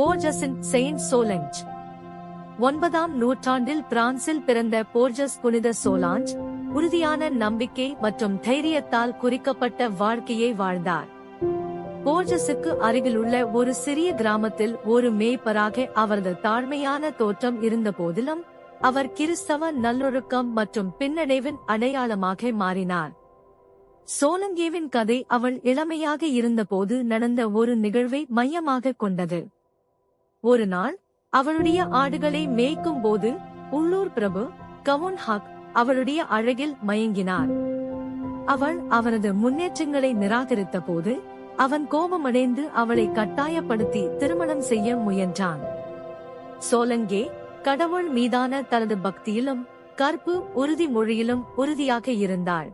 போர்ஜஸின் Saint சோலஞ்ச். ஒன்பதாம் நூற்றாண்டில் பிரான்சில் பிறந்த போர்ஜஸ் புனித சோலாஞ்ச் உறுதியான நம்பிக்கை மற்றும் தைரியத்தால் குறிக்கப்பட்ட வாழ்க்கையை வாழ்ந்தார். போர்ஜஸுக்கு அருகிலுள்ள ஒரு சிறிய கிராமத்தில் ஒரு மேய்ப்பராக அவரது தாழ்மையான தோற்றம் இருந்த போதிலும் அவர் கிறிஸ்தவ நல்லொழுக்கம் மற்றும் பின்னடைவின் அடையாளமாக மாறினார். சோலங்கேவின் கதை அவள் இளமையாக இருந்தபோது நடந்த ஒரு நிகழ்வை மையமாக கொண்டது. ஒரு நாள் அவளுடைய ஆடுகளை மேய்க்கும் போது உள்ளூர் பிரபு கவுன் ஹக் அவளுடைய அழகில் மயங்கினார். அவள் அவரது முன்னேற்றங்களை நிராகரித்த போது அவன் கோபமடைந்து அவளை கட்டாயப்படுத்தி திருமணம் செய்ய முயன்றான். சோலங்கே கடவுள் மீதான தனது பக்தியிலும் கற்பு உறுதிமொழியிலும் உறுதியாக இருந்தாள்.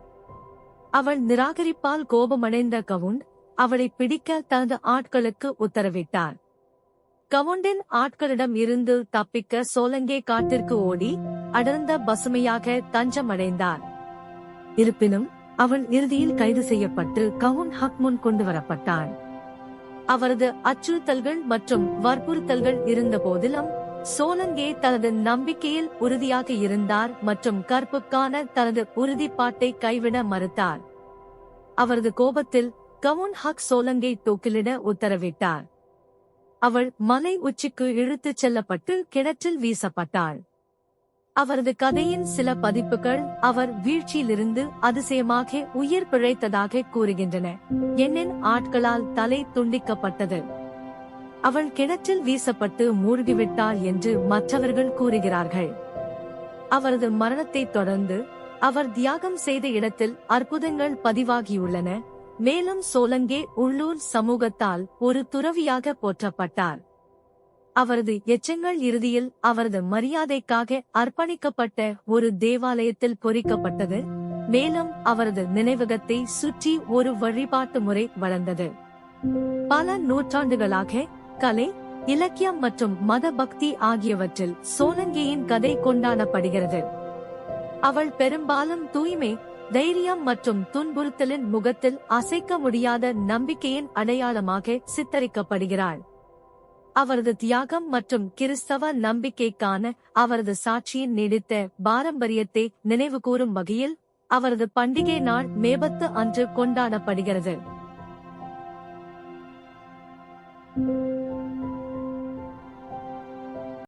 அவள் நிராகரிப்பால் கோபமடைந்த கவுண்ட் அவளை பிடிக்க தனது ஆட்களுக்கு உத்தரவிட்டார். கவுண்டின் ஆட்களிடம் இருந்து தப்பிக்க சோலங்கே காட்டிற்கு ஓடி அடர்ந்த பசுமையாக தஞ்சமடைந்தார் இருப்பினும் அவன் இறுதியில் கைது செய்யப்பட்டு கவுன் ஹக் முன் கொண்டு வரப்பட்டான். அவரது அச்சுறுத்தல்கள் மற்றும் வற்புறுத்தல்கள் இருந்த போதிலும் சோலங்கே தனது நம்பிக்கையில் உறுதியாக இருந்தார் மற்றும் கற்புக்கான தனது உறுதிப்பாட்டை கைவிட மறுத்தார். அவரது கோபத்தில் கவுன் ஹக் சோலங்கை தூக்கிலிட உத்தரவிட்டார். அவள் மலை உச்சிக்கு இழுத்துச் செல்லப்பட்டு கிணற்றில் வீசப்பட்டாள். அவரது கதையின் சில பதிப்புகள் அவர் வீழ்ச்சியிலிருந்து அதிசயமாக உயிர் பிழைத்ததாக கூறுகின்றன. எண்ணின் ஆட்களால் தலை துண்டிக்கப்பட்டது. அவள் கிணற்றில் வீசப்பட்டு மூழ்கிவிட்டாள் என்று மற்றவர்கள் கூறுகிறார்கள். அவரது மரணத்தைத் தொடர்ந்து அவர் தியாகம் செய்த இடத்தில் அற்புதங்கள் பதிவாகியுள்ளன. மேலும் சோலங்கே உள்ளூர் சமூகத்தால் ஒரு துறவியாக போற்றப்பட்டார். அவரது எச்சங்கள் இறுதியில் அவரது மரியாதைக்காக அர்ப்பணிக்கப்பட்ட ஒரு தேவாலயத்தில் பொறிக்கப்பட்டது. மேலும் அவரது நினைவகத்தை சுற்றி ஒரு வழிபாட்டு முறை வளர்ந்தது. பல நூற்றாண்டுகளாக கலை இலக்கியம் மற்றும் மத பக்தி ஆகியவற்றில் சோலங்கேயின் கதை கொண்டாடப்படுகிறது. அவள் பெரும்பாலும் தூய்மை தைரியம் மற்றும் துன்புறுத்தலின் முகத்தில் அசைக்க முடியாத நம்பிக்கையின் அடையாளமாக சித்தரிக்கப்படுகிறாள். அவரது தியாகம் மற்றும் கிறிஸ்தவ நம்பிக்கைக்கான அவரது சாட்சியின் நீடித்த பாரம்பரியத்தை நினைவுகூரும் வகையில் அவரது பண்டிகை நாள் மேபத்து அன்று கொண்டாடப்படுகிறது.